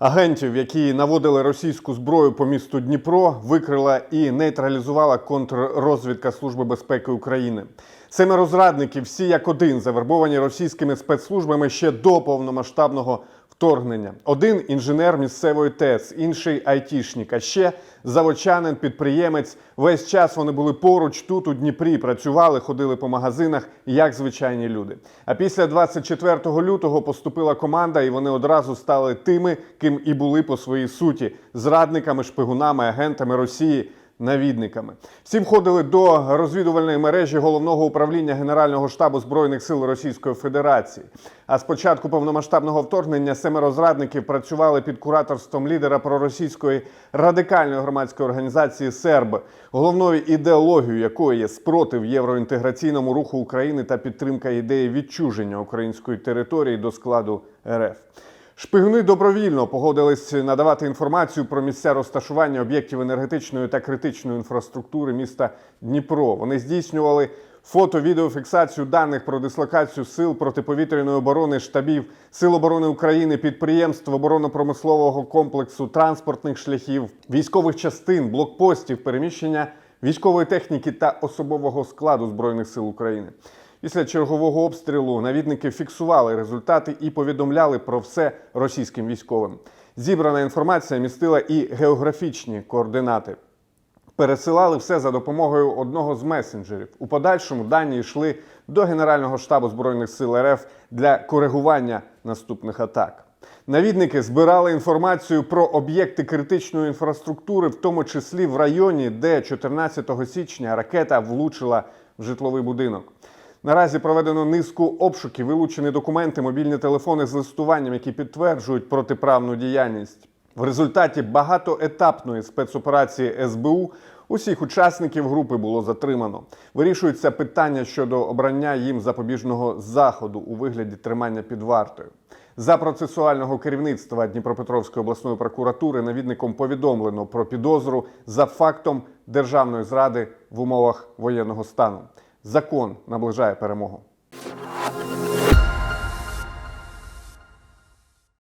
Агентів, які наводили російську зброю по місту Дніпро, викрила і нейтралізувала контррозвідка Служби безпеки України. Семеро зрадників, всі як один, завербовані російськими спецслужбами ще до повномасштабного вторгнення. Один інженер місцевої ТЕЦ, інший айтішник, а ще заводчанин, підприємець. Весь час вони були поруч тут, у Дніпрі, працювали, ходили по магазинах, як звичайні люди. А після 24 лютого поступила команда, і вони одразу стали тими, ким і були по своїй суті зрадниками, шпигунами, агентами Росії. Навідниками всі входили до розвідувальної мережі головного управління Генерального штабу збройних сил Російської Федерації. А з початку повномасштабного вторгнення семеро зрадників працювали під кураторством лідера проросійської радикальної громадської організації СЕРБ, головною ідеологією якої є спротив євроінтеграційному руху України та підтримка ідеї відчуження української території до складу РФ. Шпигуни добровільно погодились надавати інформацію про місця розташування об'єктів енергетичної та критичної інфраструктури міста Дніпро. Вони здійснювали фото-відеофіксацію даних про дислокацію сил протиповітряної оборони, штабів Сил оборони України, підприємств оборонно-промислового комплексу, транспортних шляхів, військових частин, блокпостів, переміщення військової техніки та особового складу збройних сил України. Після чергового обстрілу навідники фіксували результати і повідомляли про все російським військовим. Зібрана інформація містила і географічні координати. Пересилали все за допомогою одного з месенджерів. У подальшому дані йшли до Генерального штабу збройних сил РФ для коригування наступних атак. Навідники збирали інформацію про об'єкти критичної інфраструктури, в тому числі в районі, де 14 січня ракета влучила в житловий будинок. Наразі проведено низку обшуків, вилучені документи, мобільні телефони з листуванням, які підтверджують протиправну діяльність. В результаті багатоетапної спецоперації СБУ усіх учасників групи було затримано. Вирішується питання щодо обрання їм запобіжного заходу у вигляді тримання під вартою. За процесуального керівництва Дніпропетровської обласної прокуратури навідником повідомлено про підозру за фактом державної зради в умовах воєнного стану. Закон наближає перемогу.